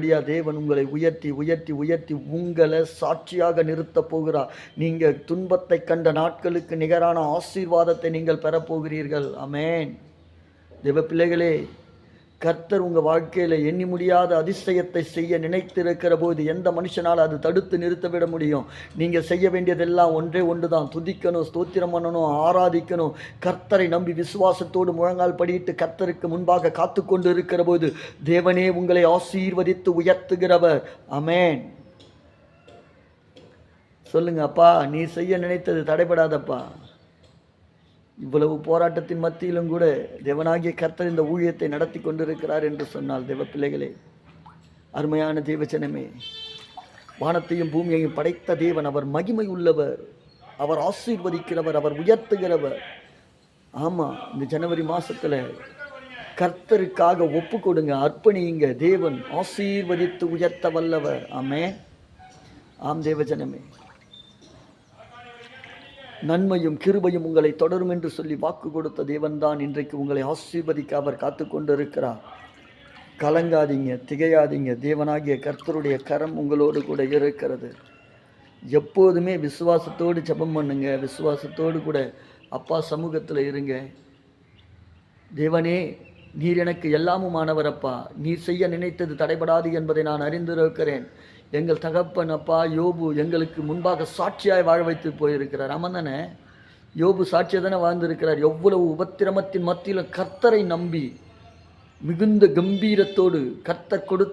அப்படியா? தேவன் உங்களை உயர்த்தி உயர்த்தி உயர்த்தி உங்களை சாட்சியாக நிறுத்தப் போகிறார். நீங்கள் துன்பத்தை கண்ட நாட்களுக்கு நிகரான ஆசீர்வாதத்தை நீங்கள் பெறப்போகிறீர்கள் அமேன் தேவ பிள்ளைகளே கர்த்தர் உங்கள் வாழ்க்கையில் எண்ணி முடியாத அதிசயத்தை செய்ய நினைத்திருக்கிற போது எந்த மனுஷனால் அது தடுத்து நிறுத்தவிட முடியும்? நீங்கள் செய்ய வேண்டியதெல்லாம் ஒன்றே ஒன்று தான் துதிக்கணும் ஸ்தோத்திரம் பண்ணணும் ஆராதிக்கணும். கர்த்தரை நம்பி விசுவாசத்தோடு முழங்கால் படியிட்டு கர்த்தருக்கு முன்பாக காத்து கொண்டு இருக்கிற போது தேவனே உங்களை ஆசீர்வதித்து உயர்த்துகிறவர். அமேன் சொல்லுங்க அப்பா நீ செய்ய நினைத்தது தடைபடாதப்பா. இவ்வளவு போராட்டத்தின் மத்தியிலும் கூட தேவனாகிய கர்த்தர் இந்த ஊழியத்தை நடத்தி கொண்டிருக்கிறார் என்று சொன்னால் தேவ பிள்ளைகளே அருமையான தேவச்சனமே வானத்தையும் பூமியையும் படைத்த தேவன் அவர் மகிமை உள்ளவர் அவர் ஆசீர்வதிக்கிறவர் அவர் உயர்த்துகிறவர். ஆமாம் இந்த ஜனவரி மாதத்தில் கர்த்தருக்காக ஒப்பு கொடுங்க அர்ப்பணியுங்க. தேவன் ஆசீர்வதித்து உயர்த்த வல்லவர். ஆமே ஆம் தேவஜனமே நன்மையும் கிருபையும் உங்களை தொடரும் என்று சொல்லி வாக்கு கொடுத்த தேவன்தான் இன்றைக்கு உங்களை ஆசீர்வதிக்க அவர் காத்து கொண்டிருக்கிறார் கலங்காதீங்க திகையாதீங்க. தேவனாகிய கர்த்தருடைய கரம் உங்களோடு கூட இருக்கிறது. எப்போதுமே விசுவாசத்தோடு ஜெபம் பண்ணுங்க விசுவாசத்தோடு கூட அப்பா சமூகத்தில் இருங்க. தேவனே நீர் எனக்கு எல்லாமுமானவர் அப்பா. நீர் செய்ய நினைத்தது தடைபடாது என்பதை நான் அறிந்திருக்கிறேன். எங்கள் தகப்பன் அப்பா யோபு எங்களுக்கு முன்பாக சாட்சியாய் வாழ வைத்து போயிருக்கிறார். ஆமாம் தானே? யோபு சாட்சியாக தானே வாழ்ந்திருக்கிறார். எவ்வளவு உபத்திரமத்தின் மத்தியிலும் கர்த்தரை நம்பி மிகுந்த கம்பீரத்தோடு கர்த்தர் கொடுத்து